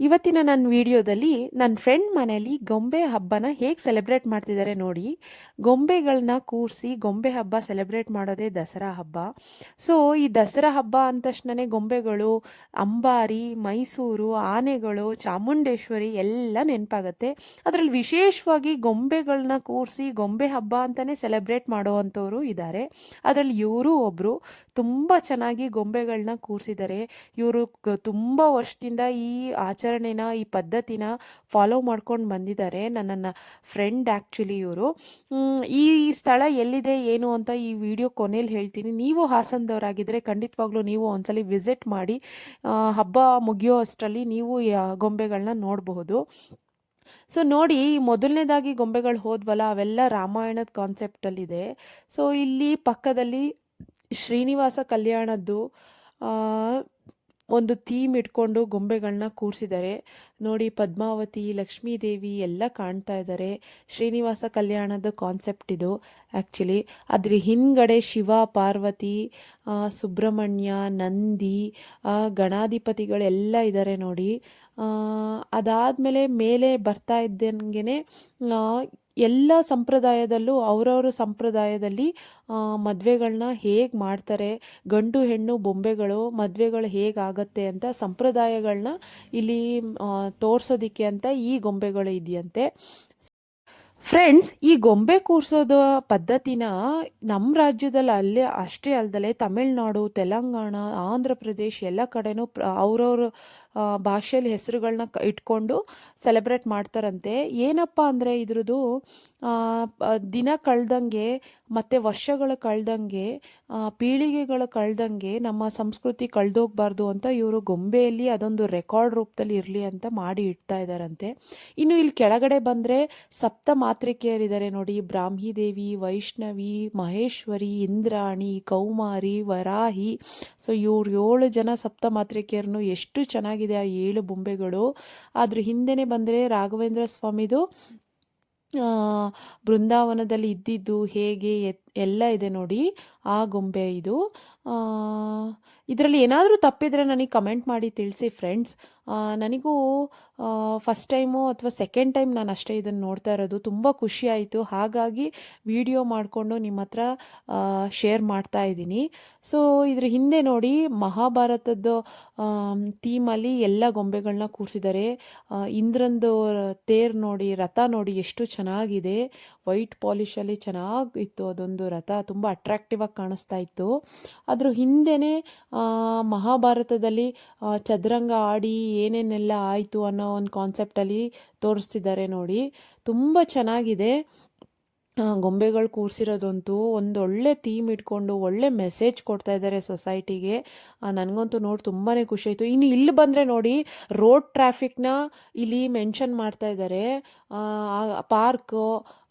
ಇವತ್ತಿನ ನನ್ನ ವಿಡಿಯೋದಲ್ಲಿ ನನ್ನ ಫ್ರೆಂಡ್ ಮನೆಯಲ್ಲಿ ಗೊಂಬೆ ಹಬ್ಬನ ಹೇಗೆ ಸೆಲೆಬ್ರೇಟ್ ಮಾಡ್ತಿದ್ದಾರೆ ನೋಡಿ. ಗೊಂಬೆಗಳನ್ನ ಕೂರಿಸಿ ಗೊಂಬೆ ಹಬ್ಬ ಸೆಲೆಬ್ರೇಟ್ ಮಾಡೋದೇ ದಸರಾ ಹಬ್ಬ. ಸೊ ಈ ದಸರಾ ಹಬ್ಬ ಅಂದ ತಕ್ಷಣ ಗೊಂಬೆಗಳು, ಅಂಬಾರಿ, ಮೈಸೂರು, ಆನೆಗಳು, ಚಾಮುಂಡೇಶ್ವರಿ ಎಲ್ಲ ನೆನಪಾಗತ್ತೆ. ಅದರಲ್ಲಿ ವಿಶೇಷವಾಗಿ ಗೊಂಬೆಗಳನ್ನ ಕೂರಿಸಿ ಗೊಂಬೆ ಹಬ್ಬ ಅಂತಲೇ ಸೆಲೆಬ್ರೇಟ್ ಮಾಡುವಂಥವರು ಇದ್ದಾರೆ ಅದರಲ್ಲಿ ಇವರು ಒಬ್ಬರು ತುಂಬ ಚೆನ್ನಾಗಿ ಗೊಂಬೆಗಳನ್ನ ಕೂರಿಸಿದ್ದಾರೆ ಇವರು ತುಂಬ ವರ್ಷದಿಂದ ಈ ಆಚರಣೆನ ಈ ಪದ್ಧತಿನ ಫಾಲೋ ಮಾಡ್ಕೊಂಡು ಬಂದಿದ್ದಾರೆ ನನ್ನನ್ನು ಫ್ರೆಂಡ್ ಆ್ಯಕ್ಚುಲಿ ಇವರು. ಈ ಸ್ಥಳ ಎಲ್ಲಿದೆ, ಏನು ಅಂತ ಈ ವಿಡಿಯೋ ಕೊನೆಯಲ್ಲಿ ಹೇಳ್ತೀನಿ. ನೀವು ಹಾಸನದವರಾಗಿದ್ದರೆ ಖಂಡಿತವಾಗ್ಲೂ ನೀವು ಒಂದ್ಸಲಿ ವಿಸಿಟ್ ಮಾಡಿ ಹಬ್ಬ ಮುಗಿಯೋ ಅಷ್ಟರಲ್ಲಿ ನೀವು ಗೊಂಬೆಗಳನ್ನ ನೋಡಬಹುದು. ಸೊ ನೋಡಿ, ಮೊದಲನೇದಾಗಿ ಗೊಂಬೆಗಳು ಹೋದ್ವಲ್ಲ ಅವೆಲ್ಲ ರಾಮಾಯಣದ ಕಾನ್ಸೆಪ್ಟಲ್ಲಿದೆ ಸೊ ಇಲ್ಲಿ ಪಕ್ಕದಲ್ಲಿ ಶ್ರೀನಿವಾಸ ಕಲ್ಯಾಣದ್ದು ಒಂದು ಥೀಮ್ ಇಟ್ಕೊಂಡು ಗೊಂಬೆಗಳನ್ನ ಕೂರಿಸಿದ್ದಾರೆ. ನೋಡಿ, ಪದ್ಮಾವತಿ, ಲಕ್ಷ್ಮೀದೇವಿ ಎಲ್ಲ ಕಾಣ್ತಾ ಇದ್ದಾರೆ. ಶ್ರೀನಿವಾಸ ಕಲ್ಯಾಣದ ಕಾನ್ಸೆಪ್ಟ್ ಇದು ಆ್ಯಕ್ಚುಲಿ ಅದ್ರ ಹಿಂದ್ಗಡೆ ಶಿವ, ಪಾರ್ವತಿ ಸುಬ್ರಹ್ಮಣ್ಯ, ನಂದಿ ಗಣಾಧಿಪತಿಗಳೆಲ್ಲ ಇದ್ದಾರೆ ನೋಡಿ. ಅದಾದಮೇಲೆ ಮೇಲೆ ಬರ್ತಾ ಇದ್ದಂಗೆ ಎಲ್ಲ ಸಂಪ್ರದಾಯದಲ್ಲೂ, ಅವರವ್ರ ಸಂಪ್ರದಾಯದಲ್ಲಿ ಮದುವೆಗಳನ್ನ ಹೇಗೆ ಮಾಡ್ತಾರೆ, ಗಂಡು ಹೆಣ್ಣು ಬೊಂಬೆಗಳು ಮದುವೆಗಳು ಹೇಗಾಗತ್ತೆ ಅಂತ ಸಂಪ್ರದಾಯಗಳನ್ನ ಇಲ್ಲಿ ತೋರಿಸೋದಿಕ್ಕೆ ಅಂತ ಈ ಗೊಂಬೆಗಳು ಇದೆಯಂತೆ. ಫ್ರೆಂಡ್ಸ್ ಈ ಗೊಂಬೆ ಕೂರ್ಸೋದು ಪದ್ಧತಿನ ನಮ್ಮ ರಾಜ್ಯದಲ್ಲಿ ಅಲ್ಲೇ ಅಷ್ಟೇ ಅಲ್ದಲೆ ತಮಿಳ್ನಾಡು, ತೆಲಂಗಾಣ ಆಂಧ್ರ ಪ್ರದೇಶ್ ಎಲ್ಲ ಕಡೆನೂ ಅವ್ರವ್ರ ಭಾಷೆಯಲ್ಲಿ ಹೆಸರುಗಳನ್ನ ಇಟ್ಕೊಂಡು ಸೆಲೆಬ್ರೇಟ್ ಮಾಡ್ತಾರಂತೆ. ಏನಪ್ಪ ಅಂದರೆ ಇದ್ರದ್ದು ದಿನ ಕಳ್ದಂಗೆ ಮತ್ತು ವರ್ಷಗಳು ಕಳೆದಂಗೆ ಪೀಳಿಗೆಗಳು ಕಳೆದಂಗೆ ನಮ್ಮ ಸಂಸ್ಕೃತಿ ಕಳೆದೋಗ್ಬಾರ್ದು ಅಂತ ಇವರು ಗೊಂಬೆಯಲ್ಲಿ ಅದೊಂದು ರೆಕಾರ್ಡ್ ರೂಪದಲ್ಲಿ ಇರಲಿ ಅಂತ ಮಾಡಿ ಇಡ್ತಾ ಇದ್ದಾರಂತೆ. ಇನ್ನು ಇಲ್ಲಿ ಕೆಳಗಡೆ ಬಂದರೆ ಸಪ್ತ ಮಾತೃಕೆಯರಿದ್ದಾರೆ ನೋಡಿ. ಬ್ರಾಹ್ಮಿ ದೇವಿ, ವೈಷ್ಣವಿ, ಮಹೇಶ್ವರಿ, ಇಂದ್ರಾಣಿ, ಕೌಮಾರಿ, ವರಾಹಿ. ಸೊ ಇವ್ರು ಏಳು ಜನ ಸಪ್ತ ಮಾತೃಕೆಯರನ್ನು ಎಷ್ಟು ಚೆನ್ನಾಗಿದೆ ಆ ಏಳು ಬೊಂಬೆಗಳು. ಅದ್ರ ಹಿಂದೆನೆ ಬಂದರೆ ರಾಘವೇಂದ್ರ ಸ್ವಾಮಿದು ಬೃಂದಾವನದಲ್ಲಿ ಇದ್ದಿದ್ದು ಹೇಗೆ ಎತ್- ಎಲ್ಲ ಇದೆ ನೋಡಿ. ಆ ಗೊಂಬೆ ಇದು. ಇದರಲ್ಲಿ ಏನಾದರೂ ತಪ್ಪಿದರೆ ನನಗೆ ಕಮೆಂಟ್ ಮಾಡಿ ತಿಳಿಸಿ ಫ್ರೆಂಡ್ಸ್ ನನಗೂ ಫಸ್ಟ್ ಟೈಮು ಅಥವಾ ಸೆಕೆಂಡ್ ಟೈಮ್ ನಾನು ಅಷ್ಟೇ ಇದನ್ನು ನೋಡ್ತಾ ಇರೋದು. ತುಂಬ ಖುಷಿ ಆಯಿತು. ಹಾಗಾಗಿ ವಿಡಿಯೋ ಮಾಡಿಕೊಂಡು ನಿಮ್ಮ ಹತ್ರ ಶೇರ್ ಮಾಡ್ತಾ ಇದ್ದೀನಿ. ಸೊ ಇದ್ರ ಹಿಂದೆ ನೋಡಿ ಮಹಾಭಾರತದ ಥೀಮಲ್ಲಿ ಎಲ್ಲ ಗೊಂಬೆಗಳನ್ನ ಕೂರಿಸಿದ್ದಾರೆ ಇಂದ್ರಂದು ತೇರ್ ನೋಡಿ, ರಥ ನೋಡಿ ಎಷ್ಟು ಚೆನ್ನಾಗಿದೆ. ವೈಟ್ ಪಾಲಿಷಲ್ಲಿ ಚೆನ್ನಾಗಿತ್ತು ಅದೊಂದು ರಥ ತುಂಬ ಅಟ್ರಾಕ್ಟಿವ್ ಆಗಿ ಕಾಣಿಸ್ತಾ ಇತ್ತು. ಅದ್ರ ಹಿಂದೆನೇ ಮಹಾಭಾರತದಲ್ಲಿ ಚದರಂಗ ಆಡಿ ಏನೇನೆಲ್ಲ ಆಯಿತು ಅನ್ನೋ ಒಂದು ಕಾನ್ಸೆಪ್ಟಲ್ಲಿ ತೋರಿಸ್ತಿದ್ದಾರೆ ನೋಡಿ. ತುಂಬ ಚೆನ್ನಾಗಿದೆ. ಗೊಂಬೆಗಳು ಕೂರಿಸಿರೋದಂತೂ ಒಂದು ಒಳ್ಳೆ ಥೀಮ್ ಇಟ್ಕೊಂಡು ಒಳ್ಳೆ ಮೆಸೇಜ್ ಕೊಡ್ತಾ ಇದ್ದಾರೆ ಸೊಸೈಟಿಗೆ ನನಗಂತೂ ನೋಡಿ ತುಂಬಾ ಖುಷಿ ಆಯಿತು. ಇನ್ನು ಇಲ್ಲಿ ಬಂದರೆ ನೋಡಿ ರೋಡ್ ಟ್ರಾಫಿಕ್ನ ಇಲ್ಲಿ ಮೆನ್ಷನ್ ಮಾಡ್ತಾ ಇದ್ದಾರೆ ಪಾರ್ಕು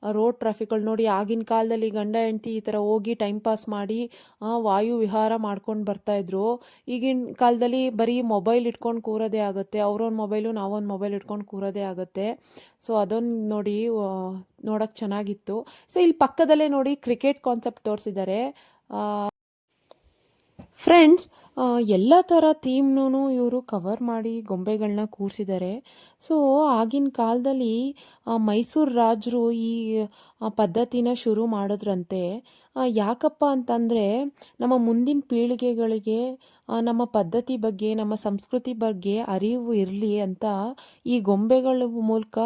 ರೋಡ್ ಟ್ರಾಫಿಕ್ಗಳು ನೋಡಿ ಆಗಿನ ಕಾಲದಲ್ಲಿ ಗಂಡ, ಹೆಂಡತಿ ಈ ಥರ ಹೋಗಿ ಟೈಮ್ ಪಾಸ್ ಮಾಡಿ ವಾಯು ವಿಹಾರ ಮಾಡ್ಕೊಂಡು ಬರ್ತಾಯಿದ್ರು ಈಗಿನ ಕಾಲದಲ್ಲಿ ಬರೀ ಮೊಬೈಲ್ ಇಟ್ಕೊಂಡು ಕೂರೋದೇ ಆಗುತ್ತೆ. ಅವ್ರೊಂದು ಮೊಬೈಲು ನಾವೊಂದು ಮೊಬೈಲ್ ಇಟ್ಕೊಂಡು ಕೂರೋದೇ ಆಗುತ್ತೆ. ಸೊ ಅದೊಂದು ನೋಡಿ ನೋಡೋಕ್ಕೆ ಚೆನ್ನಾಗಿತ್ತು. ಸೊ ಇಲ್ಲಿ ಪಕ್ಕದಲ್ಲೇ ನೋಡಿ ಕ್ರಿಕೆಟ್ ಕಾನ್ಸೆಪ್ಟ್ ತೋರಿಸಿದ್ದಾರೆ ಫ್ರೆಂಡ್ಸ್ ಎಲ್ಲ ಥರ ಥೀಮ್ನೂ ಇವರು ಕವರ್ ಮಾಡಿ ಗೊಂಬೆಗಳನ್ನ ಕೂರಿಸಿದ್ದಾರೆ ಸೊ ಆಗಿನ ಕಾಲದಲ್ಲಿ ಮೈಸೂರು ರಾಜರು ಈ ಪದ್ಧತಿನ ಶುರು ಮಾಡಿದ್ರಂತೆ. ಯಾಕಪ್ಪ ಅಂತಂದರೆ, ನಮ್ಮ ಮುಂದಿನ ಪೀಳಿಗೆಗಳಿಗೆ ನಮ್ಮ ಪದ್ಧತಿ ಬಗ್ಗೆ, ನಮ್ಮ ಸಂಸ್ಕೃತಿ ಬಗ್ಗೆ ಅರಿವು ಇರಲಿ ಅಂತ ಈ ಗೊಂಬೆಗಳ ಮೂಲಕ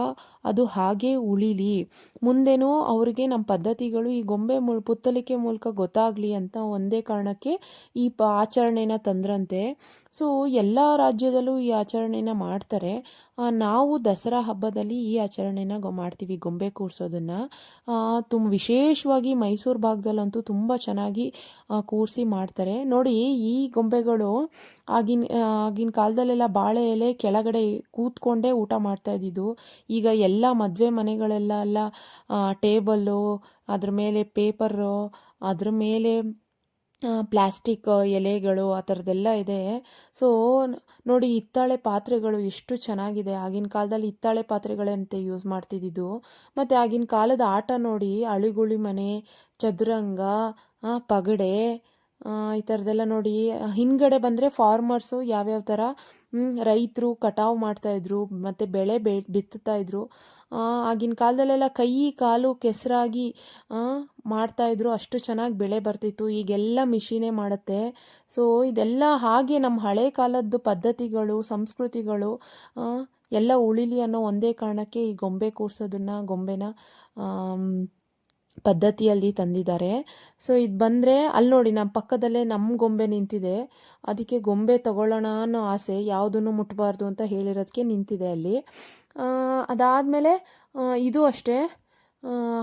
ಅದು ಹಾಗೆ ಉಳಿಲಿ. ಮುಂದೆನೂ ಅವರಿಗೆ ನಮ್ಮ ಪದ್ಧತಿಗಳು ಈ ಗೊಂಬೆ ಮೂಲ ಪುತ್ತಲಿಕೆ ಮೂಲಕ ಗೊತ್ತಾಗಲಿ ಅಂತ ಒಂದೇ ಕಾರಣಕ್ಕೆ ಈ ಆಚರಣೆನ ತಂದ್ರಂತೆ. ಸೊ ಎಲ್ಲ ರಾಜ್ಯದಲ್ಲೂ ಈ ಆಚರಣೆನ ಮಾಡ್ತಾರೆ. ನಾವು ದಸರಾ ಹಬ್ಬದಲ್ಲಿ ಈ ಆಚರಣೆನ ಗೊ, ಮಾಡ್ತೀವಿ, ಗೊಂಬೆ ಕೂರಿಸೋದನ್ನು. ತುಂಬ ವಿಶೇಷವಾಗಿ ಮೈಸೂರು ಭಾಗದಲ್ಲಂತೂ ತುಂಬ ಚೆನ್ನಾಗಿ ಕೂರಿಸಿ ಮಾಡ್ತಾರೆ. ನೋಡಿ, ಈ ಗೊಂಬೆಗಳು ಆಗಿನ ಆಗಿನ ಕಾಲದಲ್ಲೆಲ್ಲ ಬಾಳೆ ಎಲೆ ಕೆಳಗಡೆ ಕೂತ್ಕೊಂಡೇ ಊಟ ಮಾಡ್ತಾ ಇದ್ದಿದ್ದು. ಈಗ ಎಲ್ಲ ಮದುವೆ ಮನೆಗಳೆಲ್ಲ ಎಲ್ಲ ಟೇಬಲ್ಲು, ಅದ್ರ ಮೇಲೆ ಪೇಪರು, ಅದ್ರ ಮೇಲೆ ಪ್ಲಾಸ್ಟಿಕ್, ಎಲೆಗಳು ಆ ಥರದ್ದೆಲ್ಲ ಇದೆ. ಸೊ ನೋಡಿ, ಹಿತ್ತಾಳೆ ಪಾತ್ರೆಗಳು ಎಷ್ಟು ಚೆನ್ನಾಗಿದೆ. ಆಗಿನ ಕಾಲದಲ್ಲಿ ಹಿತ್ತಾಳೆ ಪಾತ್ರೆಗಳಂತೆ ಯೂಸ್ ಮಾಡ್ತಿದ್ದಿದ್ದು. ಮತ್ತು ಆಗಿನ ಕಾಲದ ಆಟ ನೋಡಿ, ಅಳಿಗುಳಿ ಮನೆ, ಚದುರಂಗ ಪಗಡೆ ಈ ಥರದ್ದೆಲ್ಲ ನೋಡಿ, ಹಿಂದ್ಗಡೆ ಬಂದರೆ ಫಾರ್ಮರ್ಸು ಯಾವ್ಯಾವ ಥರ ರೈತರು ಕಟಾವು ಮಾಡ್ತಾಯಿದ್ರು ಮತ್ತು ಬೆಳೆ ಬೆ ಬಿತ್ತುತ್ತಾ ಇದ್ರು. ಆ, ಆಗಿನ ಕಾಲದಲ್ಲೆಲ್ಲ ಕೈ ಕಾಲು ಕೆಸರಾಗಿ ಮಾಡ್ತಾಯಿದ್ರು ಅಷ್ಟು ಚೆನ್ನಾಗಿ ಬೆಳೆ ಬರ್ತಿತ್ತು. ಈಗೆಲ್ಲ ಮಿಷಿನೇ ಮಾಡುತ್ತೆ. ಸೊ ಇದೆಲ್ಲ ಹಾಗೆ ನಮ್ಮ ಹಳೆ ಕಾಲದ್ದು ಪದ್ಧತಿಗಳು ಸಂಸ್ಕೃತಿಗಳು ಎಲ್ಲ ಉಳಿಲಿ ಅನ್ನೋ ಒಂದೇ ಕಾರಣಕ್ಕೆ ಈ ಗೊಂಬೆ ಕೂರ್ಸೋದನ್ನ ಗೊಂಬೆನ ಪದ್ಧತಿಯಲ್ಲಿ ತಂದಿದ್ದಾರೆ. ಸೊ ಇದು ಬಂದರೆ ಅಲ್ಲಿ ನೋಡಿ ನಮ್ಮ ಪಕ್ಕದಲ್ಲೇ ನಮ್ಮ ಗೊಂಬೆ ನಿಂತಿದೆ. ಅದಕ್ಕೆ ಗೊಂಬೆ ತಗೊಳ್ಳೋಣ ಅನ್ನೋ ಆಸೆ ಯಾವುದನ್ನು ಮುಟ್ಟಬಾರ್ದು ಅಂತ ಹೇಳಿರೋದಕ್ಕೆ ನಿಂತಿದೆ ಅಲ್ಲಿ. ಅದಾದಮೇಲೆ ಇದು ಅಷ್ಟೇ.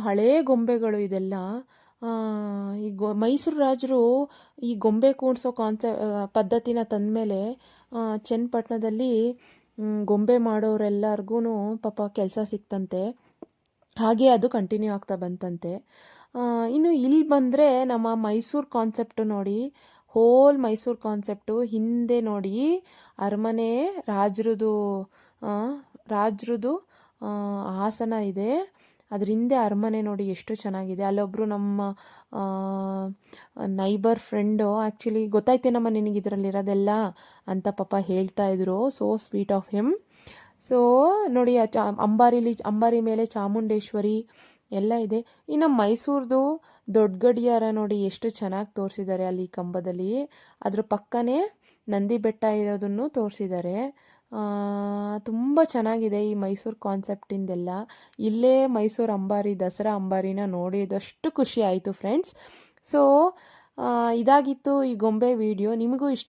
ಹಳೇ ಗೊಂಬೆಗಳು ಇದೆಲ್ಲ. ಈ ಗೊ, ಮೈಸೂರು ರಾಜರು ಈ ಗೊಂಬೆ ಕೂಡಿಸೋ ಕಾನ್ಸೆ ಪದ್ಧತಿನ ತಂದಮೇಲೆ ಚನ್ನಪಟ್ಟಣದಲ್ಲಿ ಗೊಂಬೆ ಮಾಡೋರೆಲ್ಲರಿಗೂ ಪಾಪ ಕೆಲಸ ಸಿಕ್ತಂತೆ. ಹಾಗೆ ಅದು ಕಂಟಿನ್ಯೂ ಆಗ್ತಾ ಬಂತಂತೆ. ಇನ್ನು ಇಲ್ಲಿ ಬಂದರೆ ನಮ್ಮ ಮೈಸೂರು ಕಾನ್ಸೆಪ್ಟು ನೋಡಿ ಹೋಲ್ ಮೈಸೂರು ಕಾನ್ಸೆಪ್ಟು ಹಿಂದೆ ನೋಡಿ ಅರಮನೆ ರಾಜರದು ರಾಜರದು ಆಸನ ಇದೆ. ಅದ್ರ ಹಿಂದೆ ಅರಮನೆ ನೋಡಿ ಎಷ್ಟು ಚೆನ್ನಾಗಿದೆ. ಅಲ್ಲೊಬ್ಬರು ನಮ್ಮ ನೈಬರ್ ಫ್ರೆಂಡು ಆ್ಯಕ್ಚುಲಿ ಗೊತ್ತಾಯ್ತೇನಮ್ಮ ನಿನಗೆ ಇದರಲ್ಲಿರೋದೆಲ್ಲ ಅಂತ ಪಾಪ ಹೇಳ್ತಾ ಇದ್ರು. So sweet of him so ನೋಡಿ, ಆ ಚಾ ಅಂಬಾರಿಲಿ ಅಂಬಾರಿ ಮೇಲೆ ಚಾಮುಂಡೇಶ್ವರಿ ಎಲ್ಲ ಇದೆ. ಇನ್ನು ಮೈಸೂರದು ದೊಡ್ಡ ಗಡಿಯಾರ ನೋಡಿ ಎಷ್ಟು ಚೆನ್ನಾಗಿ ತೋರಿಸಿದ್ದಾರೆ ಅಲ್ಲಿ ಕಂಬದಲ್ಲಿ. ಅದ್ರ ಪಕ್ಕನೇ ನಂದಿ ಬೆಟ್ಟ ಇರೋದನ್ನು ತೋರಿಸಿದ್ದಾರೆ. ತುಂಬ ಚೆನ್ನಾಗಿದೆ ಈ ಮೈಸೂರು ಕಾನ್ಸೆಪ್ಟಿಂದೆಲ್ಲ ಇಲ್ಲೇ ಮೈಸೂರು ಅಂಬಾರಿ, ದಸರಾ ಅಂಬಾರಿನ ನೋಡಿದಷ್ಟು ಖುಷಿ ಆಯಿತು ಫ್ರೆಂಡ್ಸ್ ಸೊ ಇದಾಗಿತ್ತು ಈ ಗೊಂಬೆ ವಿಡಿಯೋ ನಿಮಗೂ ಇಷ್ಟ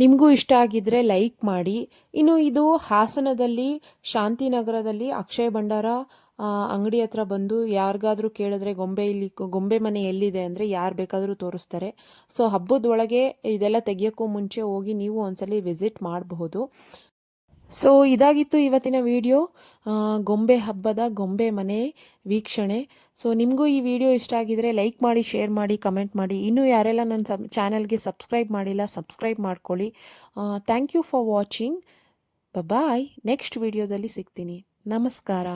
ನಿಮಗೂ ಇಷ್ಟ ಆಗಿದ್ದರೆ ಲೈಕ್ ಮಾಡಿ. ಇನ್ನು ಇದು ಹಾಸನದಲ್ಲಿ, ಶಾಂತಿನಗರದಲ್ಲಿ ಅಕ್ಷಯ ಭಂಡಾರ ಅಂಗಡಿ ಹತ್ರ ಬಂದು ಯಾರಿಗಾದರೂ ಕೇಳಿದ್ರೆ ಗೊಂಬೆ ಇಲ್ಲಿ, ಗೊಂಬೆ ಮನೆ ಎಲ್ಲಿದೆ ಅಂದರೆ ಯಾರು ಬೇಕಾದರೂ ತೋರಿಸ್ತಾರೆ. ಸೊ ಹಬ್ಬದ ಒಳಗೆ ಇದೆಲ್ಲ ತೆಗಿಯೋಕ್ಕೂ ಮುಂಚೆ ಹೋಗಿ ನೀವು ಒಂದ್ಸಲಿ ವಿಸಿಟ್ ಮಾಡಬಹುದು. ಸೊ ಇದಾಗಿತ್ತು ಇವತ್ತಿನ ವಿಡಿಯೋ ಗೊಂಬೆ ಹಬ್ಬದ ಗೊಂಬೆ ಮನೆ ವೀಕ್ಷಣೆ. ಸೊ ನಿಮಗೂ ಈ ವಿಡಿಯೋ ಇಷ್ಟ ಆಗಿದ್ರೆ ಲೈಕ್ ಮಾಡಿ ಶೇರ್ ಮಾಡಿ ಕಮೆಂಟ್ ಮಾಡಿ. ಇನ್ನೂ ಯಾರೆಲ್ಲ ನನ್ನ ಸಬ್ ಚಾನಲ್ಗೆ ಸಬ್ಸ್ಕ್ರೈಬ್ ಮಾಡಿಲ್ಲ ಸಬ್ಸ್ಕ್ರೈಬ್ ಮಾಡ್ಕೊಳ್ಳಿ. Thank you for watching bye next ವಿಡಿಯೋದಲ್ಲಿ ಸಿಗ್ತೀನಿ. ನಮಸ್ಕಾರ.